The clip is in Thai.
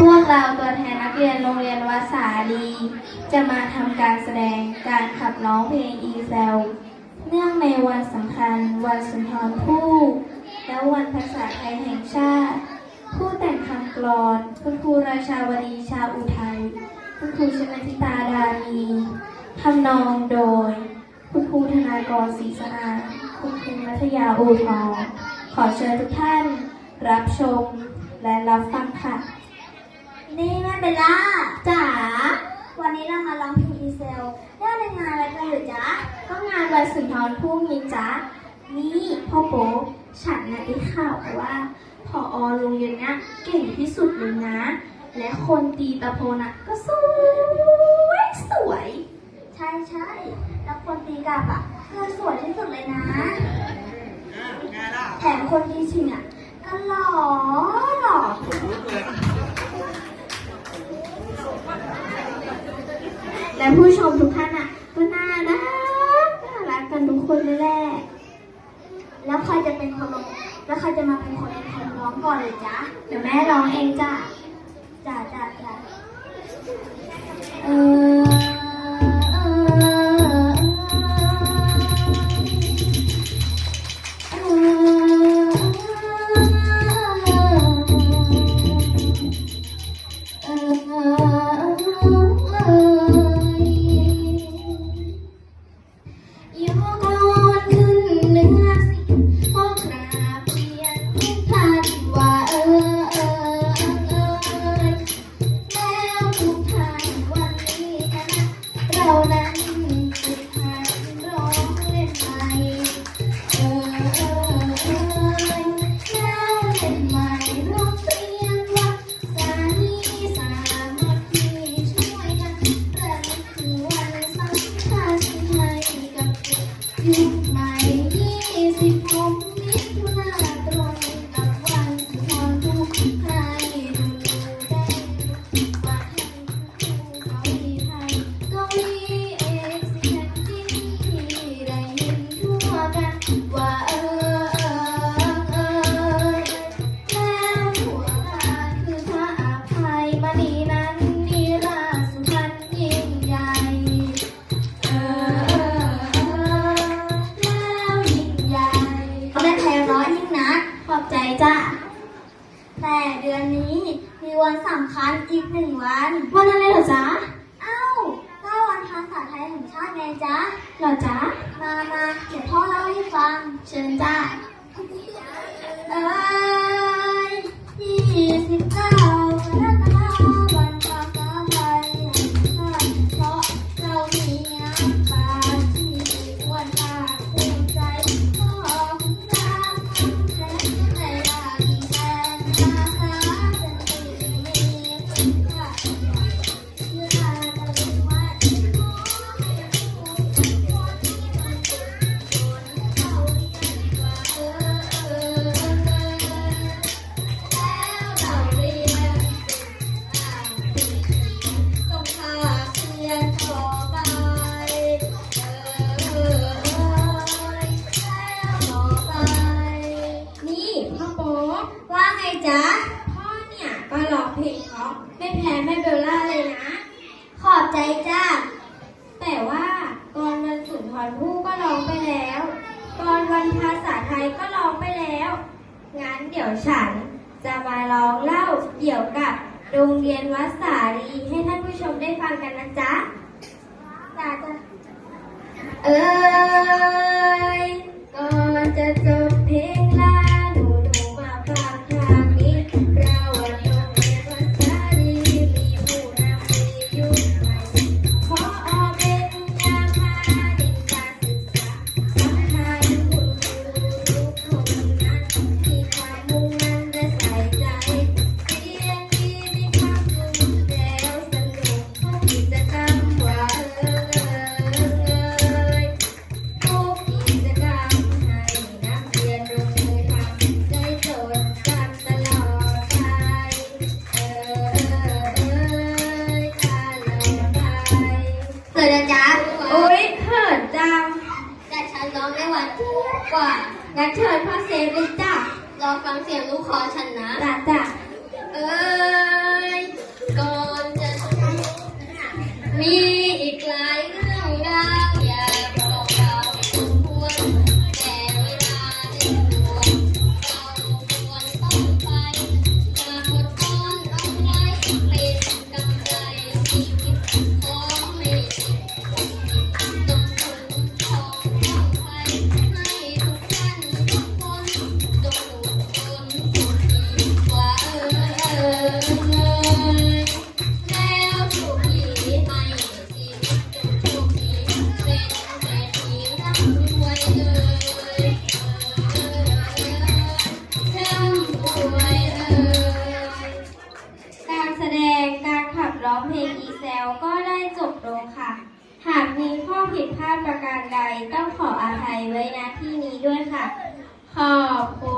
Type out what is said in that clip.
พวกเราตัวแทนนักเรียนโรงเรียนวัดสาลี จะมาทำการแสดงการขับร้องเพลงอีเซล เนื่องในวันสำคัญวันสุนทรภู่และวันภาษาไทยแห่งชาติ ผู้แต่งคำกลอนคุณครูราชาวดีชาอุทัยคุณครูชนทิตาดานีทำนองโดย คุณครูธนากรศรีสะอาดคุณครูนัทยาอูทองขอเชิญทุกท่าน รับชมและรับฟังค่ะ นี่แม่เบลล่าจ๋าวันนี้เรามาร้องเพลงดีเซลเรื่องในงานอะไรกันหรือจ๊ะก็งานวันสุนทรภู่มีจ้านี่พ่อโป๊ปฉันนะได้ข่าวมาว่าพออโรงเรียนเนี้ยเก่งที่สุดเลยนะ และคนตีตะโพนอะก็สวยสวย ใช่ใช่แล้วคนตีกลับอะคือสวยที่สุดเลยนะแถมคนตีชิงอะ และผู้ชมทุกท่านอะก็น่ารักน่ารักกันทุกคนเลยแหละแล้วใครจะเป็นคนร้องแล้วใครจะมาเป็นคนเป็นคนร้องก่อนเลยจ๊ะเดี๋ยวแม่ร้องเองจ้ะจ้าจ้าจ้าเออเออ ใจจ้าแต่เดือนนี้มีวันสำคัญอีกหนึ่งวัน วันอะไรเหรอจ๊ะเอ้าก็วันภาษาไทยแห่งชาติไงจ๊ะเหรอจ๊ะมามาเดี๋ยวพ่อเล่าให้ฟัง เชิญจ้าเอ้ย ร้องเล่าเกี่ยวกับโรงเรียนวัดสาลีให้ท่านผู้ชมได้ฟังกันนะจ๊ะจ้าจ้าเอ้ยก่อนจะจบ ก่อนงั้นเชิญพ่อเซฟเลยจ้ะรอฟังเสียงลูกคอฉันนะจ้ะจ้ะเอ้ยก่อนจะมี ประการใดต้องขออาภัยไว้ณที่นี้ด้วยค่ะ ขอบคุณ